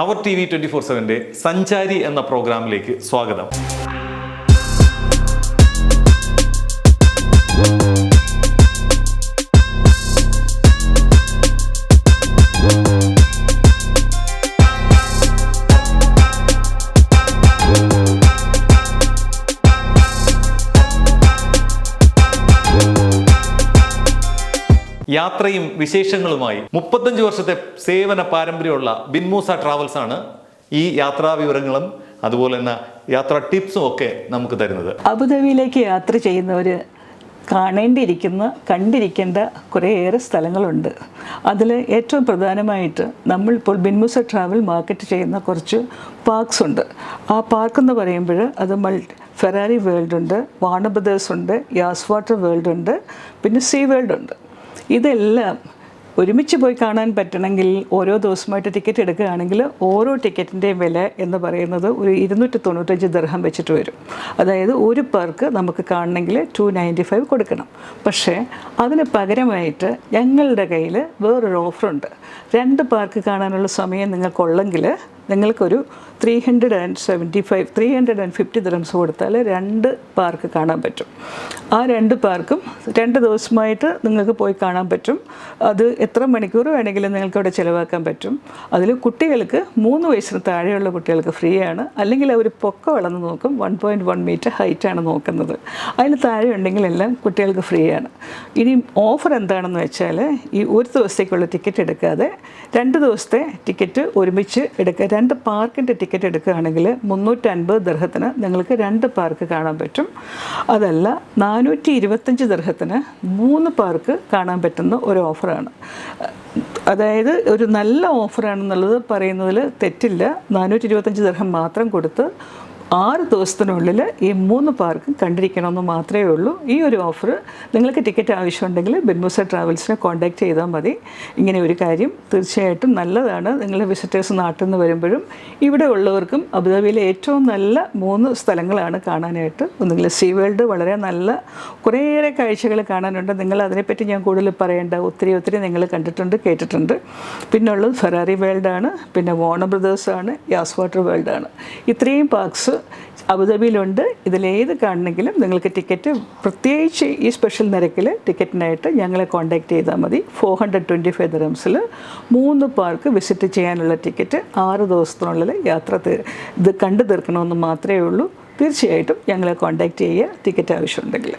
അവർ T V twenty four സെവന്റെ സഞ്ചാരി എന്ന പ്രോഗ്രാമിലേക്ക് സ്വാഗതം. യാത്രയും വിശേഷങ്ങളുമായി മുപ്പത്തഞ്ച് വർഷത്തെ സേവന പാരമ്പര്യമുള്ള ബിൻമൂസ ട്രാവൽസ് ആണ് ഈ യാത്രാ വിവരങ്ങളും അതുപോലെ തന്നെ യാത്രാ ടിപ്സും ഒക്കെ നമുക്ക് തരുന്നത്. അബുദാബിയിലേക്ക് യാത്ര ചെയ്യുന്നവർ കാണേണ്ടിയിരിക്കുന്ന കണ്ടിരിക്കേണ്ട കുറേയേറെ സ്ഥലങ്ങളുണ്ട്. അതിൽ ഏറ്റവും പ്രധാനമായിട്ട് നമ്മൾ ഇപ്പോൾ ബിൻമുസ ട്രാവൽ മാർക്കറ്റ് ചെയ്യുന്ന കുറച്ച് പാർക്സ് ഉണ്ട്. ആ പാർക്ക് എന്ന് പറയുമ്പോൾ അത് മൾട്ടി ഫെറാറി വേൾഡ് ഉണ്ട് വാണബ്രദേഴ്സ് ഉണ്ട് യാസ് വാട്ടർ വേൾഡ് ഉണ്ട് പിന്നെ സീ വേൾഡ് ഉണ്ട്. ഇതെല്ലാം ഒരുമിച്ച് പോയി കാണാൻ പറ്റണമെങ്കിൽ ഓരോ ദിവസമായിട്ട് ടിക്കറ്റ് എടുക്കുകയാണെങ്കിൽ ഓരോ ടിക്കറ്റിന്റെയും വില എന്ന് പറയുന്നത് ഒരു ഇരുന്നൂറ്റി തൊണ്ണൂറ്റഞ്ച് ദർഹം വെച്ചിട്ട് വരും. അതായത് ഒരു പേർക്ക് നമുക്ക് കാണണമെങ്കിൽ ടു നയന്റി ഫൈവ് കൊടുക്കണം. പക്ഷേ അതിന് പകരമായിട്ട് ഞങ്ങളുടെ കയ്യിൽ വേറൊരു ഓഫറുണ്ട് രണ്ട് പേർക്ക് കാണാനുള്ള സമയം നിങ്ങൾക്കുള്ളെങ്കിൽ നിങ്ങൾക്കൊരു three hundred and seventy five three hundred and fifty dirhams കൊടുത്താൽ രണ്ട് പാർക്ക് കാണാൻ പറ്റും. ആ രണ്ട് പാർക്കും രണ്ട് ദിവസമായിട്ട് നിങ്ങൾക്ക് പോയി കാണാൻ പറ്റും. അത് എത്ര മണിക്കൂർ വേണമെങ്കിലും നിങ്ങൾക്ക് അവിടെ ചിലവാക്കാൻ പറ്റും. അതിൽ കുട്ടികൾക്ക് മൂന്ന് വയസ്സിന് താഴെയുള്ള കുട്ടികൾക്ക് ഫ്രീ ആണ്. അല്ലെങ്കിൽ അവർ പൊക്ക വളർന്ന് നോക്കും. വൺ പോയിന്റ് വൺ മീറ്റർ ഹൈറ്റാണ് നോക്കുന്നത്. അതിന് താഴെ ഉണ്ടെങ്കിലെല്ലാം കുട്ടികൾക്ക് ഫ്രീ ആണ്. ഇനി ഓഫർ എന്താണെന്ന് വെച്ചാൽ ഈ ഒരു ദിവസത്തേക്കുള്ള ടിക്കറ്റ് എടുക്കാതെ രണ്ട് ദിവസത്തെ ടിക്കറ്റ് ഒരുമിച്ച് എടുക്കുക രണ്ട് പാർക്കിന്റെ എടുക്കുകയാണെങ്കിൽ മുന്നൂറ്റൻപത് ദർഹത്തിന് നിങ്ങൾക്ക് രണ്ട് പാർക്ക് കാണാൻ പറ്റും. അതല്ല നാനൂറ്റി ഇരുപത്തഞ്ച് ദർഹത്തിന് മൂന്ന് പാർക്ക് കാണാൻ പറ്റുന്ന ഒരു ഓഫറാണ് അതായത് ഒരു നല്ല ഓഫറാണെന്നുള്ളത് പറയുന്നതിൽ തെറ്റില്ല. നാനൂറ്റി ഇരുപത്തഞ്ച് ദർഹം മാത്രം കൊടുത്ത് ആറ് ദിവസത്തിനുള്ളിൽ ഈ മൂന്ന് പാർക്കും കണ്ടിരിക്കണമെന്ന് മാത്രമേ ഉള്ളൂ. ഈ ഒരു ഓഫർ നിങ്ങൾക്ക് ടിക്കറ്റ് ആവശ്യമുണ്ടെങ്കിൽ ബിൻമുസ ട്രാവൽസിനെ കോൺടാക്റ്റ് ചെയ്താൽ മതി. ഇങ്ങനെ ഒരു കാര്യം തീർച്ചയായിട്ടും നല്ലതാണ്. നിങ്ങൾ വിസിറ്റേഴ്സ് നാട്ടിൽ നിന്ന് വരുമ്പോഴും ഇവിടെ ഉള്ളവർക്കും അബുദാബിയിലെ ഏറ്റവും നല്ല മൂന്ന് സ്ഥലങ്ങളാണ് കാണാനായിട്ട് ഒന്നുകിൽ സീ വേൾഡ് വളരെ നല്ല കുറേയേറെ കാഴ്ചകൾ കാണാനുണ്ട്. നിങ്ങൾ അതിനെപ്പറ്റി ഞാൻ കൂടുതൽ പറയേണ്ട ഒത്തിരി ഒത്തിരി നിങ്ങൾ കണ്ടിട്ടുണ്ട് കേട്ടിട്ടുണ്ട്. പിന്നെ ഉള്ളത് ഫെറാറി വേൾഡാണ് പിന്നെ വോണ ബ്രദേഴ്സാണ് യാസ് വാട്ടർ വേൾഡാണ് ഇത്രയും പാർക്സ് അബുദാബിയിലുണ്ട്. ഇതിലേത് കാണണമെങ്കിലും നിങ്ങൾക്ക് ടിക്കറ്റ് പ്രത്യേകിച്ച് ഈ സ്പെഷ്യൽ നിരക്കിൽ ടിക്കറ്റിനായിട്ട് ഞങ്ങളെ കോൺടാക്റ്റ് ചെയ്താൽ മതി. ഫോർ ഹൺഡ്രഡ് ട്വന്റി ഫൈവ് ദിറംസിൽ മൂന്ന് പാർക്ക് വിസിറ്റ് ചെയ്യാനുള്ള ടിക്കറ്റ് ആറ് ദിവസത്തിനുള്ളിൽ യാത്ര ഇത് കണ്ടു തീർക്കണമെന്ന് മാത്രമേ ഉള്ളൂ. തീർച്ചയായിട്ടും ഞങ്ങളെ കോൺടാക്റ്റ് ചെയ്യുക. ടിക്കറ്റ് ആവശ്യമുണ്ടെങ്കിൽ.